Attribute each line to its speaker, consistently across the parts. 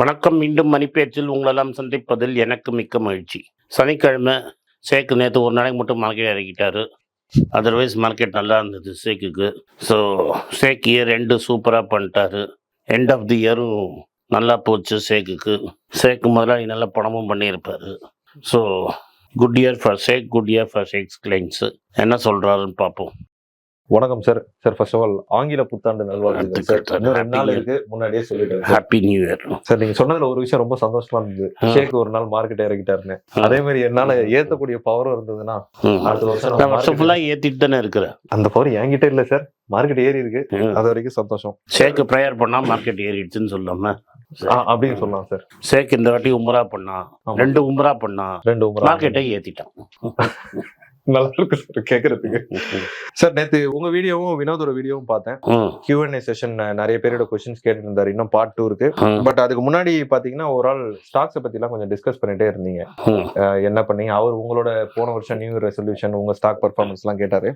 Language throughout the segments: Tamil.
Speaker 1: வணக்கம் மீண்டும் மணிப்பேச்சில் உங்களெல்லாம் சந்திப்பதில் எனக்கு மிக்க மகிழ்ச்சி. சனிக்கிழமை சேக்கு நேற்று ஒரு நாளைக்கு மட்டும் மார்க்கெட் இறக்கிட்டாரு அதர்வைஸ் மார்க்கெட் நல்லா இருந்தது சேக்குக்கு. ஸோ சேக் இயர் ரெண்டு சூப்பராக பண்ணிட்டாரு. எண்ட் ஆஃப் தி இயரும் நல்லா போச்சு சேக்குக்கு. சேக்கு முதலாளி நல்லா பணமும் பண்ணியிருப்பார். So good year for sake good year for sakes clients என்ன சொல்கிறாருன்னு பார்ப்போம்.
Speaker 2: வணக்கம் sir sir first of all ஆங்கில புத்தாண்டு நல்வாழ்த்துக்கள் சார். இன்னும் ரெண்டு நாள் இருக்கு. முன்னாடியே சொல்லிட்டேன் sir.
Speaker 1: Happy new year
Speaker 2: sir நீங்க சொன்னதுல ஒரு விஷயம் ரொம்ப சந்தோஷமா இருந்தது. ஷேக் ஒரு நாள் மார்க்கெட் இறக்கிட்டாருன்னு. அதே மாதிரி என்னால ஏத்தக்கூடிய பவரும் இருந்ததுன்னா அடுத்த வருஷம்
Speaker 1: ஃபுல்லாக ஏற்றிட்டு தானே இருக்கிறேன்.
Speaker 2: அந்த பவர் என்கிட்ட இல்ல சார் மார்க்கெட் ஏறி இருக்கு. அது வரைக்கும் சந்தோஷம்.
Speaker 1: சேக்கு ப்ரேயர் பண்ணால் மார்க்கெட் ஏறிடுச்சுன்னு சொல்லாம
Speaker 2: அப்படின்னு சொல்லலாம் சார்
Speaker 1: சேக் இந்த வாட்டி உம்ரா பண்ணா. ரெண்டு உம்ரா பண்ணா
Speaker 2: ரெண்டு உமரா.
Speaker 1: மார்க்கெட்டை ஏத்திட்டான்.
Speaker 2: நல்லா இருக்கு சார் கேக்குறதுக்கு. சார் நேத்து உங்க வீடியோவும் வினோதோட வீடியோவும் பார்த்தேன். Q&A செஷன் நிறைய பேரோட கொஸ்டின்ஸ் கேட்டு இருந்தாரு இன்னும் பார்ட் டூ இருக்கு. பட் அதுக்கு முன்னாடி பாத்தீங்கன்னா ஒரு ஆள் ஸ்டாக்ஸை பத்தி எல்லாம் கொஞ்சம் டிஸ்கஸ் பண்ணிட்டே இருந்தீங்க. என்ன பண்ணீங்க? அவர் உங்களோட போன வருஷம் நியூ ரெசல்யூஷன் உங்க ஸ்டாக் பர்ஃபார்மன்ஸ் எல்லாம் கேட்டாரு.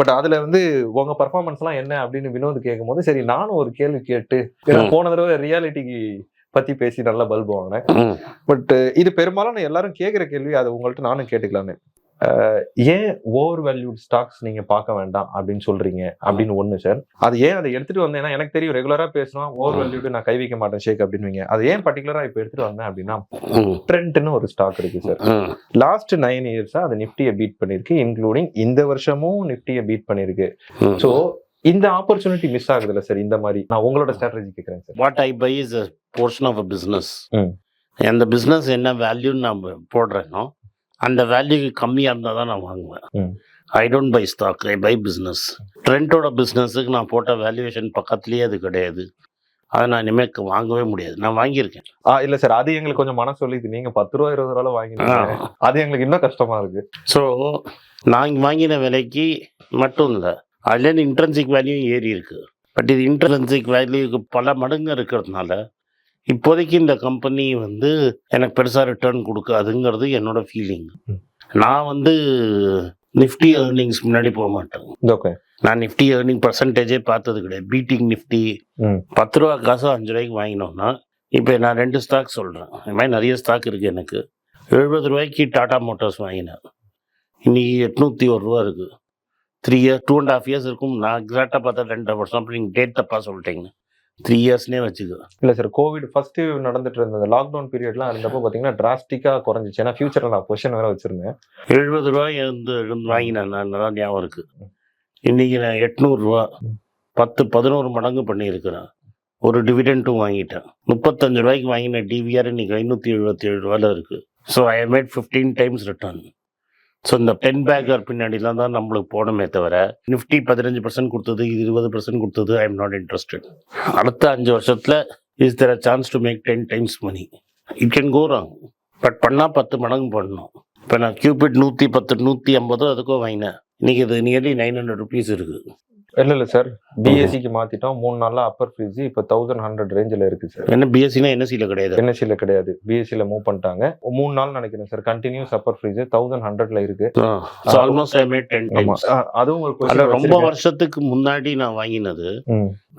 Speaker 2: பட் அதுல வந்து உங்க பர்ஃபார்மன்ஸ் எல்லாம் என்ன அப்படின்னு வினோத் கேட்கும்போது சரி நானும் ஒரு கேள்வி கேட்டு. போன தடவை ரியாலிட்டிக்கு பத்தி பேசி நல்லா பல்ப் வாங்கினேன். பட் இது பெரும்பாலும் எல்லாரும் கேட்குற கேள்வி அது உங்கள்ட்ட நானும் கேட்டுக்கலான்னு ஏன் ஓவர் வேல்யூட் ஸ்டாக்ஸ் நீங்க பார்க்க வேண்டாம் அப்படின்னு சொல்றீங்க அப்படின்னு ஒண்ணு சார் அது ஏன் அதை எடுத்துட்டு வந்தேன்னா எனக்கு தெரியும் ரெகுலரா பேசணும் ஓவர் வேல்யூடு நான் கை வைக்க மாட்டேன் ஷேக் அப்படின்னுவீங்க. அது ஏன் பர்டிகுலரா இப்ப எடுத்துட்டு வந்தேன் அப்படின்னா ட்ரெண்ட்னு ஒரு ஸ்டாக் இருக்கு சார் லாஸ்ட் நைன் இயர்ஸா அது நிஃப்டியை பீட் பண்ணிருக்கு இன்க்ளூடிங் இந்த வருஷமும் நிஃப்டியை பீட் பண்ணிருக்கு
Speaker 1: ம்.
Speaker 2: ஸோ இந்த ஆப்பர்ச்சுனிட்டி மிஸ் ஆகுதுல்ல சார் இந்த மாதிரி? நான் உங்களோட ஸ்ட்ராட்டஜி கேட்கறேன் sir
Speaker 1: what I buy is portion of a business. அந்த பிஸ்னஸ் என்ன வேல்யூன்னு நான் போடுறேனோ அந்த வேல்யூக்கு கம்மியாக இருந்தால் தான் நான் வாங்குவேன். I don't buy stock I buy business ட்ரெண்டோட பிஸ்னஸுக்கு நான் போட்ட வேல்யூவேஷன் பக்கத்துலேயே அது கிடையாது. அதை நான் இனிமேல் வாங்கவே முடியாது. நான் வாங்கியிருக்கேன்.
Speaker 2: ஆ இல்ல சார் அது எங்களுக்கு கொஞ்சம் மனசு சொல்லிது நீங்க பத்து ரூபா இருபது ரூபாய் வாங்கினீங்க. அது எங்களுக்கு இன்னும் கஷ்டமா இருக்கு.
Speaker 1: ஸோ நான் வாங்கின விலைக்கு மட்டும் இல்லை அதுலேருந்து இன்ட்ரென்சிக் வேல்யூ ஏறி இருக்கு. பட் இது இன்ட்ரென்சிக் வேல்யூக்கு பல மடங்கு இருக்கிறதுனால இப்போதைக்கு இந்த கம்பெனி வந்து எனக்கு பெருசாக ரிட்டர்ன் கொடுக்காதுங்கிறது என்னோட ஃபீலிங். நான் வந்து நிஃப்டி ஏர்னிங்ஸ் முன்னாடி போக மாட்டேன்.
Speaker 2: ஓகே.
Speaker 1: நான் நிஃப்டி ஏர்னிங் பர்சன்டேஜே பார்த்தது கிடையாது. பீட்டிங் நிஃப்டி. பத்து ரூபா காசு அஞ்சு ரூபாய்க்கு வாங்கினோம்னா இப்போ நான் ரெண்டு ஸ்டாக் சொல்கிறேன் இந்த மாதிரி நிறைய ஸ்டாக் இருக்குது எனக்கு. எழுபது ரூபாய்க்கு டாடா மோட்டார்ஸ் வாங்கினேன். இன்னைக்கு எட்நூற்றி ஒரு ரூபா இருக்குது three years two and half years இருக்கும். நான் எக்ஸாக்டாக பார்த்தா ரெண்டரை வருஷம். அப்படி நீங்கள் டேட் தப்பாக சொல்லிட்டீங்க. த்ரீ இயர்ஸ்னே வச்சுக்கோ.
Speaker 2: இல்ல சார் கோவிட் ஃபர்ஸ்ட் நடந்துட்டு இருந்த லாக்டவுன் பீரியட்லாம் இருந்தப்போ பாத்தீங்கன்னா டிராஸ்டிக்கா குறைஞ்சிச்சு. ஏன்னா ஃபியூச்சர்ல நான் பொசிஷன் வேற வச்சிருந்தேன்.
Speaker 1: எழுபது ரூபாய் இருந்து இருந்து வாங்கினேன். நான் நல்லா ஞாபகம் இருக்குது இன்றைக்கி நான் எட்நூறுரூவா பத்து பதினோரு மடங்கு பண்ணியிருக்கிறேன். ஒரு டிவிடெண்ட்டும் வாங்கிட்டேன். முப்பத்தஞ்சு ரூபாய்க்கு வாங்கின டிவிஆர் இன்னைக்கு ஐநூற்றி எழுபத்தி ஏழு ரூபாயில் இருக்குது so I made fifteen times return so இந்த டென் பேக்கர் பின்னாடிலாம் தான் நம்மளுக்கு போகணுமே தவிர நிஃப்டி பதினஞ்சு பர்சன்ட் கொடுத்தது இது இருபது பர்சன்ட் கொடுத்தது ஐ எம் நாட் இன்ட்ரெஸ்டட் அடுத்த அஞ்சு வருஷத்தில் is there a chance to make ten times money it can go wrong but பண்ணால் பத்து மடங்கு பண்ணணும். இப்போ நான் கியூபிட் நூற்றி பத்து நூற்றி ஐம்பதோ அதுக்கோ வாங்கினேன். இன்றைக்கி இது நியர்லி நைன் ஹண்ட்ரட் ருபீஸ் இருக்குது
Speaker 2: இல்ல இல்ல சார் பிஎஸ்சிக்கு மாத்திட்டோம். மூணு நாள்ல அப்பர் ஃப்ரீஸ் இப்போ தௌசண்ட் ஹண்ட்ரட் ரேஞ்சில் இருக்கு சார்
Speaker 1: என்ன பிஎஸ்சினா என்எஸ்சியில் கிடையாது?
Speaker 2: என்எஸ்சியில் கிடையாது. பிஎஸ்சியில் மூவ் பண்ணிட்டாங்க. மூணு நாள் நினைக்கிறேன் sir continuous upper freeze thousand ஹண்ட்ரட்ல இருக்கு. அதுவும் ஒரு
Speaker 1: ரொம்ப. வருஷத்துக்கு முன்னாடி நான் வாங்கினது.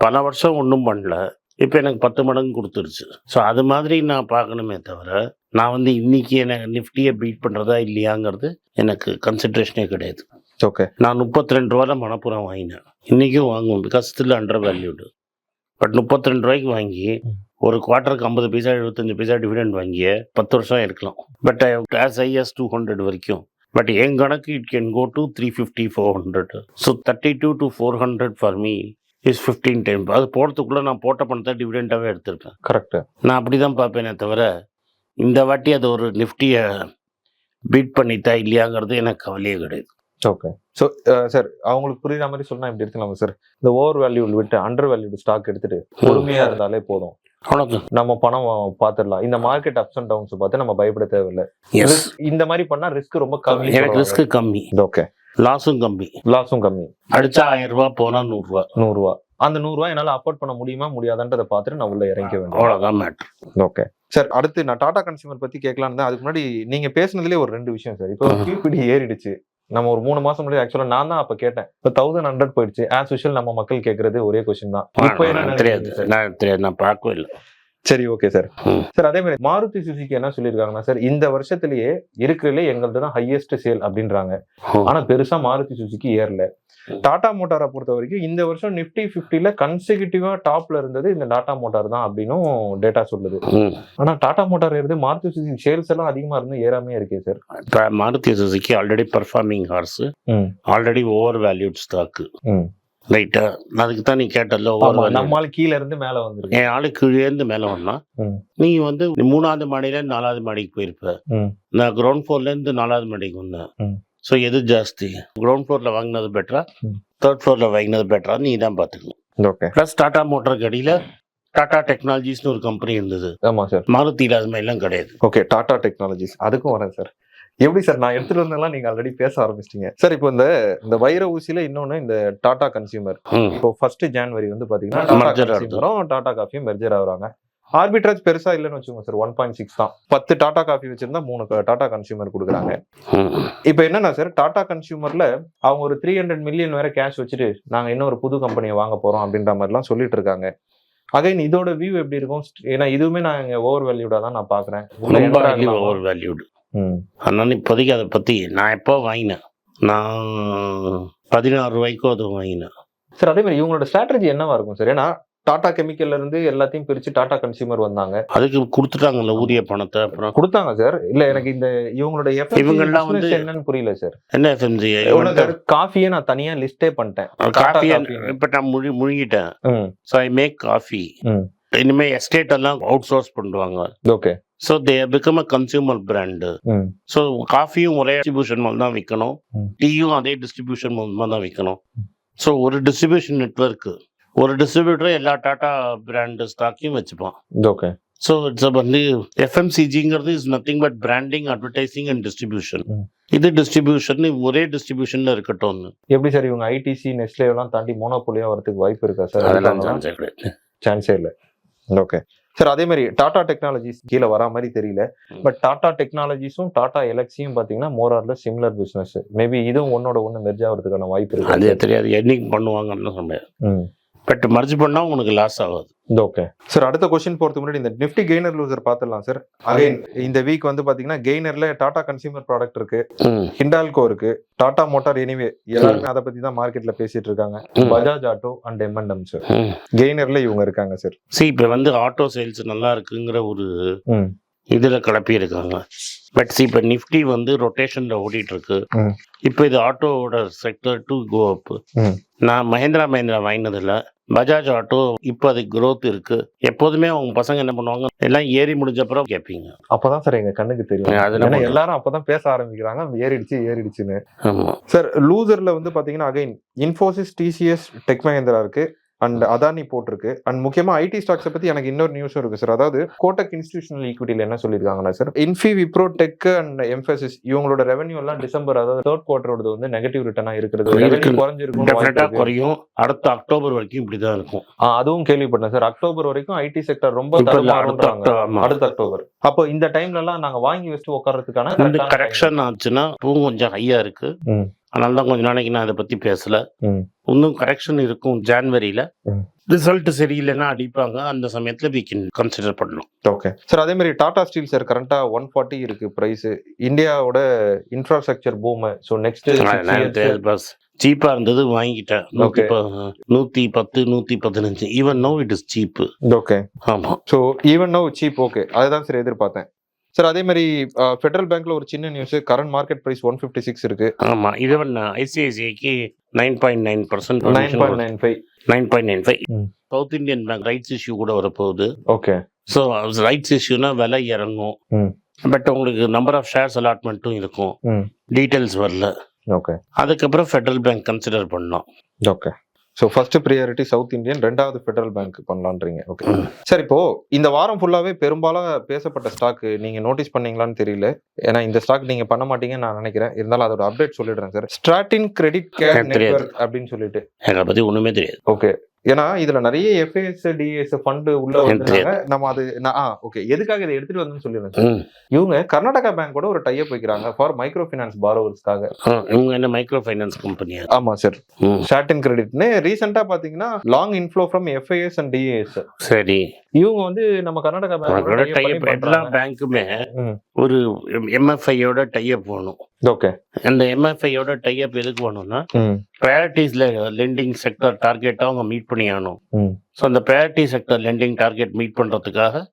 Speaker 1: பல வருஷம் ஒன்றும் பண்ணல. இப்போ எனக்கு பத்து மடங்கு கொடுத்துருச்சு. ஸோ அது மாதிரி நான் பார்க்கணுமே தவிர நான் வந்து இன்னைக்கு எனக்கு நிஃப்டியை பீட் பண்ணுறதா இல்லையாங்கிறது எனக்கு கன்சிட்ரேஷனே கிடையாது.
Speaker 2: ஓகே
Speaker 1: நான் முப்பத்தி ரெண்டு ரூபாயில் மணப்புறம் வாங்கினேன். இன்றைக்கும் வாங்குவேன் because still under valued but முப்பத்தி ரெண்டு ரூபாய்க்கு வாங்கி. ஒரு குவார்ட்டருக்கு ஐம்பது பைசா எழுபத்தஞ்சு பைசா டிவிடெண்ட் வாங்கிய பத்து வருஷம் இருக்கலாம். But as is two hundred வரைக்கும். பட் என் கணக்கு it can go to three fifty four hundred so thirty two to four hundred for me is fifteen time அது போகிறதுக்குள்ளே நான் போட்ட பணத்தை டிவிடெண்டாகவே எடுத்திருப்பேன்.
Speaker 2: கரெக்ட்
Speaker 1: நான் அப்படி தான் பார்ப்பேனே தவிர இந்த வாட்டி அது ஒரு நிஃப்டியை பீட் பண்ணித்தா இல்லையாங்கிறது எனக்கு கவலையே கிடையாது.
Speaker 2: ஓகே ஸோ சார் அவங்களுக்கு புரியுற மாதிரி சொன்னா இப்படி எடுத்துக்கலாமா சார் இந்த ஓவர் வேல்யூ விட்டு அண்டர் வேல்யூடு ஸ்டாக் எடுத்துட்டு பொறுமையா இருந்தாலே போதும்.
Speaker 1: அவ்வளோதான்
Speaker 2: நம்ம பணம் பார்த்துடலாம் இந்த மார்க்கெட் அப்ஸ் அண்ட் டவுன்ஸ் பார்த்து நம்ம பயப்பட தேவையில்லை. இந்த மாதிரி பண்ணா ரிஸ்க் ரொம்ப கம்மி
Speaker 1: எனக்கு ரிஸ்க் கம்மி.
Speaker 2: ஓகே
Speaker 1: லாஸும் கம்மி.
Speaker 2: லாஸும் கம்மி.
Speaker 1: அடிச்சா ஆயிரம் ரூபாய் போனா நூறு ரூபாய்
Speaker 2: நூறுரூவா. அந்த நூறுரூவா என்னால அஃபோர்ட் பண்ண முடியுமா முடியாதான்றதை பார்த்துட்டு நான் உள்ள இறங்க வேண்டும்
Speaker 1: அவ்வளவுதான் மேட்ரு
Speaker 2: ஓகே சார் அடுத்து நான் டாடா கன்சியூமர் பத்தி கேட்கலான்னு தான் அதுக்கு முன்னாடி நீங்க பேசுனதுலேயே ஒரு ரெண்டு விஷயம் சார் இப்போ. கியூபிடி ஏறிடுச்சு. நம்ம ஒரு மூணு மாசம் முன்னாடி ஆக்சுவலா நான் தான் அப்ப கேட்டேன். இப்போ தௌசண்ட் ஹண்ட்ரட் போயிடுச்சு. ஆஸ் யூஷுவல் நம்ம மக்கள் கேட்கறது ஒரே கொஸ்டின் தான். இப்போ
Speaker 1: தெரியாது? நான் தெரியாது. நான் பார்க்கவே இல்லை.
Speaker 2: சரி ஓகே சார். சார் அதே மாதிரி மாருதி சுசுகி என்ன சொல்லியிருக்காங்கன்னா சார் இந்த வருஷத்திலேயே இருக்கிறதுலே எங்களது தான் ஹையஸ்ட் சேல் அப்படின்றாங்க
Speaker 1: ம்.
Speaker 2: ஆனா பெருசா மாருதி சுசுகி ஏறல. டாடா மோட்டாரை பொறுத்த வரைக்கும் இந்த வருஷம் நிப்டி பிப்டில கன்சிகூட்டிவா டாப்ல இருந்தது இந்த டாடா மோட்டார் தான் அப்படின்னும் டேட்டா சொல்லுது
Speaker 1: ம்.
Speaker 2: ஆனா டாடா மோட்டார் ஏறுது மாருதி சுசுகி சேல்ஸ் எல்லாம் அதிகமா இருந்து ஏறாமே இருக்கே sir
Speaker 1: Maruti Suzuki already performing horse. Already over valued stock. ரைட்டா அதுக்கு தான் நீ கேட்டல ஓவர் வேல்யூ
Speaker 2: நம்மால கீழ இருந்து மேல வந்திருக்கு.
Speaker 1: என் ஆளு கீழேந்து மேல வந்தா
Speaker 2: ம்.
Speaker 1: நீ வந்து மூணாவது மாடியில இருந்து நாலாவது மாடிக்கு போயிருப்ப. நான் கிரவுண்ட் ஃப்ளோர்ல இருந்து நாலாவது மாடிக்கு வந்தேன். ஸோ எது ஜாஸ்தி? கிரவுண்ட் ஃப்ளோர்ல வாங்கினது பெட்டரா. தேர்ட் ஃப்ளோர்ல வாங்கினது பெட்டரா நீ தான் பாத்துக்கணும்
Speaker 2: ஓகே
Speaker 1: ப்ளஸ் டாடா மோட்டருக்கு அடியில டாடா டெக்னாலஜிஸ்னு ஒரு கம்பெனி இருந்தது.
Speaker 2: ஆமா சார்
Speaker 1: மாருதியில் அது மாதிரிலாம் கிடையாது.
Speaker 2: ஓகே டாடா டெக்னாலஜிஸ் அதுக்கும் வரேன் சார் எப்படி சார்? நான் எடுத்துட்டு வந்தெல்லாம் நீங்க ஆல்ரெடி பேச ஆரம்பிச்சிட்டீங்க. சார் இப்போ இந்த இந்த வைர ஊசியில இன்னொன்னு இந்த டாடா கன்சியூமர். இப்போ ஃபர்ஸ்ட் ஜான்வரி வந்து பாத்தீங்கன்னா டாடா காஃபியும் மெர்ஜர் ஆகுறாங்க. ஆர்பிட்ராஜ் பெருசா இல்லைன்னு வச்சுக்கோங்க சார் ஒன் பாயிண்ட் சிக்ஸ் தான். பத்து டாடா காஃபி வச்சிருந்தா மூணு டாடா கன்சியூமர் கொடுக்குறாங்க. இப்போ என்னன்னா சார் டாடா கன்சியூமர்ல அவங்க ஒரு த்ரீ ஹண்ட்ரட் மில்லியன் வேற கேஷ் வச்சுட்டு நாங்க இன்னொரு புது கம்பெனியை வாங்க போறோம் அப்படின்ற மாதிரிலாம் சொல்லிட்டு இருக்காங்க. அகைன் இதோட வியூ எப்படி இருக்கும்? ஏன்னா இதுவுமே நான் ஓவர் வேல்யூடா தான் நான் பாக்குறேன்?
Speaker 1: Over valued. அதனால இப்போதைக்கு அதை பத்தி. நான் எப்போ வாங்கினேன்? நான் பதினாறு ரூபாய்க்கோ அது வாங்கினேன்.
Speaker 2: சார் அதே மாதிரி இவங்களோட ஸ்ட்ராட்டஜி என்னவா இருக்கும் சார்? ஏன்னா டாடா கெமிக்கல்ல இருந்து எல்லாத்தையும் பிரிச்சு டாடா கன்சியூமர் வந்தாங்க.
Speaker 1: அதுக்கு கொடுத்துட்டாங்கல்ல ஊதிய பணத்தை அப்புறம்?
Speaker 2: கொடுத்தாங்க சார். இல்ல எனக்கு இந்த இவங்களோட
Speaker 1: இவங்கெல்லாம் வந்து-
Speaker 2: என்னன்னு புரியல சார்.
Speaker 1: என்ன எஃப்எம்ஜி
Speaker 2: காஃபியே நான் தனியா லிஸ்டே பண்ணிட்டேன்.
Speaker 1: Coffee
Speaker 2: coffee.
Speaker 1: இப்போ நான் முழு முழுங்கிட்டேன். So I make coffee
Speaker 2: hmm.
Speaker 1: இனிமே எஸ்டேட் எல்லாம் அவுட் சோர்ஸ் பண்ணுவாங்க.
Speaker 2: Okay
Speaker 1: so they become a consumer brand so காஃபியும் ஒரே டிஸ்ட்ரிபியூஷன் மூலம் தான் விற்கணும். டீயும் அதே டிஸ்ட்ரிபியூஷன் மூலமாக தான் விற்கணும் ஸோ ஒரு டிஸ்ட்ரிபியூஷன் நெட்வொர்க் ஒரு டிஸ்ட்ரிபியூட்டர் எல்லா டாடா பிராண்டு ஸ்டாக்கையும் வச்சுப்பான்
Speaker 2: ஓகே
Speaker 1: ஸோ இட்ஸ் வந்து எஃப்எம்சிஜிங்கிறது is nothing but branding advertising and distribution. இது டிஸ்ட்ரிபியூஷன் ஒரே டிஸ்ட்ரிபியூஷன்ல இருக்கட்டும்னு
Speaker 2: எப்படி சார் இவங்க ஐடிசி நெஸ்லே எல்லாம் தாண்டி மோனோபோலியா வரதுக்கு வாய்ப்பு இருக்கா சார்
Speaker 1: அதெல்லாம் சான்ஸே
Speaker 2: இல்லை ஓகே சார் அதே மாதிரி டாடா டெக்னாலஜிஸ் கீழே வரா மாதிரி தெரியல. பட் டாடா டெக்னாலஜிஸும் டாடா எலக்ஸியும் பாத்தீங்கன்னா மோர் ஆர்ல சிமிலர் பிசினஸ் மேபி இதுவும் ஒன்னோட ஒன்று மெர்ஜ் ஆகிறதுக்கான வாய்ப்பு
Speaker 1: அது
Speaker 2: இருக்கு
Speaker 1: தெரியாது. என்னைக்கு பண்ணுவாங்கன்னு சொன்னேன். பட் மர்ஜ் பண்ணா உனக்கு லாஸ் ஆகாது.
Speaker 2: ஓகே சார் அடுத்த கொஸ்டின் போறதுக்கு முன்னாடி இந்த நிஃப்டி கெய்னர் லூசர் பார்த்துடலாம் சார் அகைன் இந்த வீக் வந்து பாத்தீங்கன்னா கெய்னர்ல டாடா கன்சியூமர் ப்ராடக்ட் இருக்கு. ஹிண்டால்கோ இருக்கு. டாடா மோட்டார் எனிவே எல்லாருமே அதை பத்தி தான் மார்க்கெட்ல பேசிட்டு இருக்காங்க. Bajaj auto and M N M sir. கெய்னர்ல இவங்க இருக்காங்க சார்
Speaker 1: see இப்போ வந்து ஆட்டோ சேல்ஸ் நல்லா இருக்குங்கிற ஒரு. இதுல கிளப்பி இருக்காங்க. பட் இப்போ நிஃப்டி வந்து ரொட்டேஷன்ல ஓடிட்டு இருக்கு. இப்போ இது ஆட்டோவோட செக்டர் டு கோ அப். நான் மஹேந்திரா மஹேந்திரா வாங்கினதில்ல. பஜாஜ் ஆட்டோ இப்போ அது growth இருக்கு. எப்போதுமே அவங்க பசங்க என்ன பண்ணுவாங்க? எல்லாம் ஏறி முடிஞ்ச அப்புறம் கேட்பீங்க
Speaker 2: அப்பதான் சார் எங்க கண்ணுக்கு தெரியும்.
Speaker 1: அது
Speaker 2: ஏன்னா எல்லாரும் அப்பதான் பேச ஆரம்பிக்கிறாங்க. ஏறிடுச்சு ஏறிடுச்சுன்னு. சார் லூசர்ல வந்து பாத்தீங்கன்னா again Infosys TCS tech Mahindra இருக்கு. அண்ட் அதானி போட்டிருக்கு. அண்ட் முக்கியமா ஐடி ஸ்டாக்ஸை பத்தி எனக்கு இன்னொரு நியூஸும் இருக்கு சார் அதாவது கோட்டக் இன்ஸ்டிடியூஷனல் ஈக்விட்டில என்ன சொல்லியிருக்காங்கன்னா sir Infy Wipro tech and Mphasis இவங்களோட ரெவன்யூ எல்லாம் டிசம்பர் அதாவது தேர்ட் குவார்டரோட வந்து நெகட்டிவ் ரிட்டர்னா இருக்கிறது. குறைஞ்சிருக்கும்.
Speaker 1: குறையும். அடுத்த அக்டோபர் வரைக்கும் இப்படிதான் இருக்கும்.
Speaker 2: ஆ, அதுவும் கேள்விப்பட்டேன் சார் அக்டோபர் வரைக்கும் ஐடி செக்டர் ரொம்ப
Speaker 1: அடுத்த
Speaker 2: அக்டோபர் அப்போ இந்த டைம்ல எல்லாம் நாங்க வாங்கி வச்சுட்டு time.
Speaker 1: கரெக்ஷன் ஆச்சுன்னா பூவும் கொஞ்சம் ஹையா இருக்கு. அதனால தான் கொஞ்ச நாளைக்கு நான் இதை பத்தி பேசல. இன்னும் கரெக்ஷன் இருக்கும் ஜான்வரியில. ரிசல்ட் சரியில்லைன்னா அடிப்பாங்க. அந்த சமயத்துல we can கன்சிடர் பண்ணணும்
Speaker 2: ஓகே சார் அதே மாதிரி டாடா ஸ்டீல் சார் கரண்டா ஒன் ஃபார்ட்டி இருக்கு பிரைஸ் இந்தியாவோட infrastructure boom so next
Speaker 1: bus சீப்பா இருந்தது வாங்கிட்டேன். ப- நூத்தி பத்து நூத்தி பதினஞ்சு. Even no it is cheap
Speaker 2: okay
Speaker 1: ஆமா.
Speaker 2: So even no cheap okay அதுதான் சார் எதிர்பார்த்தேன் சார் அதே மாதிரி ஃபெடரல் பேங்க்ல ஒரு சின்ன news current market price one fifty six இருக்கு.
Speaker 1: ஆமா even ஐசிஐசிஐக்கு nine point nine percent
Speaker 2: nine point nine five
Speaker 1: nine point nine five. South Indian Bank rights issue கூட வரப்போகுது.
Speaker 2: ஓகே
Speaker 1: ஸோ ரைட்ஸ் இஷ்யூனா விலை இறங்கும். பட் உங்களுக்கு நம்பர் ஆஃப் ஷேர்ஸ் அலாட்மெண்ட்டும் இருக்கும். டீட்டெயில்ஸ் வரல.
Speaker 2: ஓகே
Speaker 1: அதுக்கப்புறம் ஃபெடரல் பேங்க் கன்சிடர் பண்ணலாம்
Speaker 2: okay so first priority South Indian ரெண்டாவது ஃபெடரல் பேங்க் பண்ணலான்றீங்க. ஓகே. சார் இப்போ இந்த வாரம் ஃபுல்லாவே பெரும்பாலும் பேசப்பட்ட ஸ்டாக் நீங்க நோட்டீஸ் பண்ணீங்களான்னு தெரியல. ஏன்னா இந்த ஸ்டாக் நீங்க பண்ண மாட்டீங்கன்னு நான் நினைக்கிறேன். இருந்தாலும் அதோட அப்டேட் சொல்லிடுறேன் sir Satin credit care. Network அப்படின்னு சொல்லிட்டு.
Speaker 1: எங்களை பத்தி ஒண்ணுமே தெரியாது.
Speaker 2: ஓகே ஏன்னா இதுல நிறைய எஃப்ஏஎஸ் டிஎஸ் ஃபண்ட் உள்ள வந்தாங்க நம்ம அது ஓகே எதுக்காக இதை எடுத்துட்டு வந்தேன்னு சொல்லிடுறேன். இவங்க கர்நாடகா பேங்கோட ஒரு டைப் வைக்கிறாங்க ஃபார் மைக்ரோ ஃபைனான்ஸ் பாரோவர்ஸ்க்காக
Speaker 1: இவங்க என்ன மைக்ரோ ஃபைனான்ஸ் கம்பெனியா
Speaker 2: ஆமா சார்
Speaker 1: ம்.
Speaker 2: ஸ்டார்டின் கிரெடிட்னு ரீசெண்டா பாத்தீங்கன்னா long inflow from FIs and DAs
Speaker 1: சரி.
Speaker 2: இவங்க வந்து நம்ம கர்நாடகா
Speaker 1: டைப் எல்லா பேங்க்குமே. ஒரு எம்எஃப்ஐயோட டைப் வேணும்.
Speaker 2: ஓகே.
Speaker 1: அந்த எம்எஃப்ஐயோட டைப் எதுக்கு வேணும்னா ப்ரையாரிட்டிஸ்ல லெண்டிங் செக்டர் டார்கெட்டை அவங்க மீட் பண்ணி ஆகணும். ஸோ அந்த priority sector lending target meet பண்ணுறதுக்காக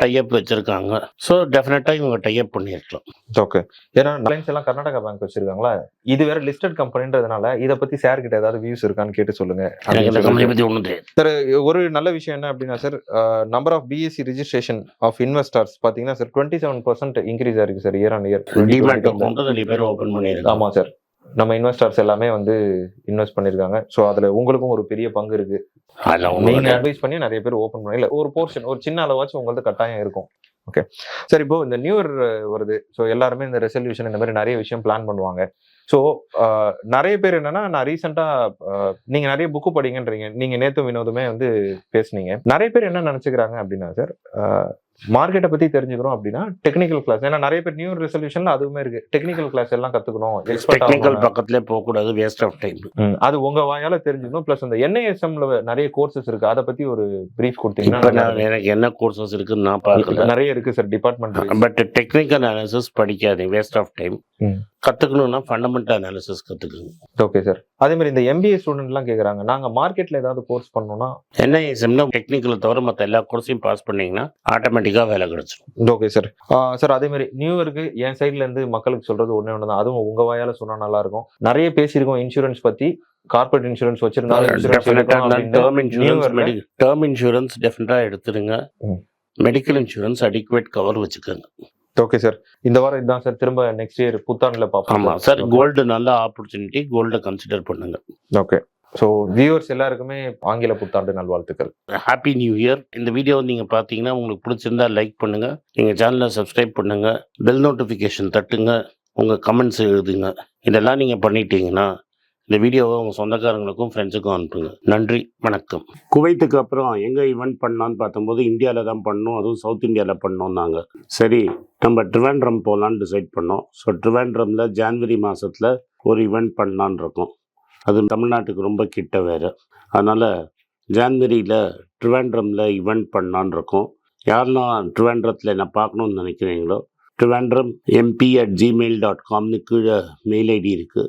Speaker 1: டைப் வச்சிருக்காங்க. ஸோ டெஃபினட்டாக இவங்க டைப் பண்ணியிருக்கலாம்
Speaker 2: ஓகே ஏன்னா ரிலையன்ஸ் எல்லாம் கர்நாடகா பேங்க் வச்சிருக்காங்களா? இது வேற லிஸ்டட் கம்பெனின்றதுனால இத பத்தி சார் கிட்ட ஏதாவது வியூஸ் இருக்கான்னு கேட்டு சொல்லுங்க.
Speaker 1: எனக்கு இந்த கம்பெனி பற்றி ஒன்றும் தெரியாது.
Speaker 2: ஒரு நல்ல விஷயம் என்ன அப்படின்னா sir number of BSE registration of investors பாத்தீங்கன்னா sir twenty seven percent increase ஆயிருக்கு sir year on year
Speaker 1: demat account நிறைய பேர் ஓப்பன் பண்ணியிருக்காங்க.
Speaker 2: சார் நம்ம இன்வெஸ்டர்ஸ் எல்லாமே வந்து இன்வெஸ்ட் பண்ணிருக்காங்க ஸோ அதுல உங்களுக்கும் ஒரு பெரிய பங்கு இருக்கு.
Speaker 1: அதில்
Speaker 2: நீங்க
Speaker 1: ஒன்றும்
Speaker 2: அட்வைஸ் பண்ணி நிறைய பேர் ஓப்பன் பண்ணி இல்ல ஒரு போர்ஷன் ஒரு சின்ன அளவாச்சும் உங்களுக்கு கட்டாயம் இருக்கும். ஓகே சரி இப்போ இந்த நியூ இயர் வருது. ஸோ எல்லாருமே இந்த ரெசல்யூஷன் இந்த மாதிரி நிறைய விஷயம் பிளான் பண்ணுவாங்க. ஸோ நிறைய பேர் என்னன்னா நான் ரீசெண்டா நீங்க நிறைய புக்கு படிங்கன்றீங்க. நீங்க நேத்து வினோதமே வந்து பேசுனீங்க. நிறைய பேர் என்ன நினைச்சுக்கிறாங்க அப்படின்னா சார் மார்க்கெட்டை பத்தி தெரிஞ்சுக்கிறோம் அப்படின்னா டெக்னிக்கல் கிளாஸ் ஏன்னா நிறைய பேர் நியூ ரெசல்யூஷன்ல அதுவுமே இருக்கு. டெக்னிக்கல் கிளாஸ் எல்லாம் கத்துக்கணும். Expert
Speaker 1: technical. பக்கத்துலேயே போகக்கூடாது வேஸ்ட் ஆஃப் டைம்
Speaker 2: அது உங்க வாயால தெரிஞ்சுக்கணும். பிளஸ் அந்த என்ஐஎஸ்எம்ல நிறைய கோர்சஸ் இருக்கு. அதை பத்தி ஒரு பிரீஃப் கொடுத்தீங்கன்னா
Speaker 1: எனக்கு என்ன கோர்சஸ் இருக்குன்னு நான் பார்க்கல.
Speaker 2: நிறைய இருக்கு sir department
Speaker 1: but technical analysis படிக்காதீங்க. Waste of time. கற்றுக்கணும்னா fundamental analysis கற்றுக்குங்க
Speaker 2: ஓகே சார் அதே மாதிரி இந்த எம்பிஏ ஸ்டூடெண்ட் எல்லாம் கேக்குறாங்க. நாங்க மார்க்கெட்ல ஏதாவது கோர்ஸ் பண்ணோம்னா
Speaker 1: என்ஐஎஸ்எம்னா டெக்னிக்கலை தவிர மற்ற எல்லா கோர்ஸையும் பாஸ் பண்ணீங்கன்னா ஆட்டோமேட்டிக்காக வேலை கிடைச்சிடும்
Speaker 2: ஓகே சார் சார் அதே மாதிரி நியூ இயருக்கு என் சைட்ல இருந்து மக்களுக்கு சொல்றது ஒண்ணே ஒன்று தான் அதுவும் உங்க வாயால சொன்னா நல்லா இருக்கும் நிறைய பேசியிருக்கோம் இன்சூரன்ஸ் பத்தி. கார்பரேட் இன்சூரன்ஸ் வச்சிருந்தாலும்.
Speaker 1: டேர்ம் இன்சூரன்ஸ் டெஃபினட்டாக எடுத்துருங்க. மெடிக்கல் இன்சூரன்ஸ் அடிக்குவேட் கவர் வச்சுக்கோங்க.
Speaker 2: ஓகே சார் இந்த வாரம் இதுதான் சார் திரும்ப நெக்ஸ்ட் இயர் புத்தாண்டுல பார்ப்போம்
Speaker 1: ஆமாம் சார் கோல்டு நல்ல ஆப்பர்ச்சுனிட்டி கோல்டை கன்சிடர் பண்ணுங்க.
Speaker 2: ஓகே ஸோ வியூவர்ஸ் எல்லாருக்குமே ஆங்கில புத்தாண்டு நல்வாழ்த்துக்கள்.
Speaker 1: ஹாப்பி நியூ இயர் இந்த வீடியோ நீங்கள் பார்த்தீங்கன்னா உங்களுக்கு பிடிச்சிருந்தா லைக் பண்ணுங்க. எங்கள் சேனலை சப்ஸ்கிரைப் பண்ணுங்க. பெல் நோட்டிஃபிகேஷன் தட்டுங்க. உங்கள் கமெண்ட்ஸ் எழுதுங்க. இதெல்லாம் நீங்கள் பண்ணிட்டீங்கன்னா இந்த வீடியோவை உங்கள் சொந்தக்காரங்களுக்கும் ஃப்ரெண்ட்ஸுக்கும் அனுப்புங்க. நன்றி வணக்கம். குவைத்துக்கு அப்புறம் எங்கே ஈவெண்ட் பண்ணலான்னு பார்த்தம்போது இந்தியாவில் தான் பண்ணோம். அதுவும் சவுத் இந்தியாவில் பண்ணோம் நாங்கள் சரி நம்ம ட்ரிவாண்ட்ரம் போகலான்னு டிசைட் பண்ணோம். ஸோ ட்ரிவாண்ட்ரமில் ஜான்வரி மாதத்தில் ஒரு ஈவெண்ட் பண்ணலான்னு இருக்கோம். அது தமிழ்நாட்டுக்கு ரொம்ப கிட்ட வேறு. அதனால் ஜான்வரியில் ட்ரிவாண்ட்ரமில் ஈவெண்ட் பண்ணலான்னு இருக்கோம். யாரெல்லாம் ட்ரிவாண்ட்ரத்தில் என்ன பார்க்கணுன்னு நினைக்கிறீங்களோ Trivandrum MP at Gmail dot காம்னு கீழே மெயில் ஐடி இருக்குது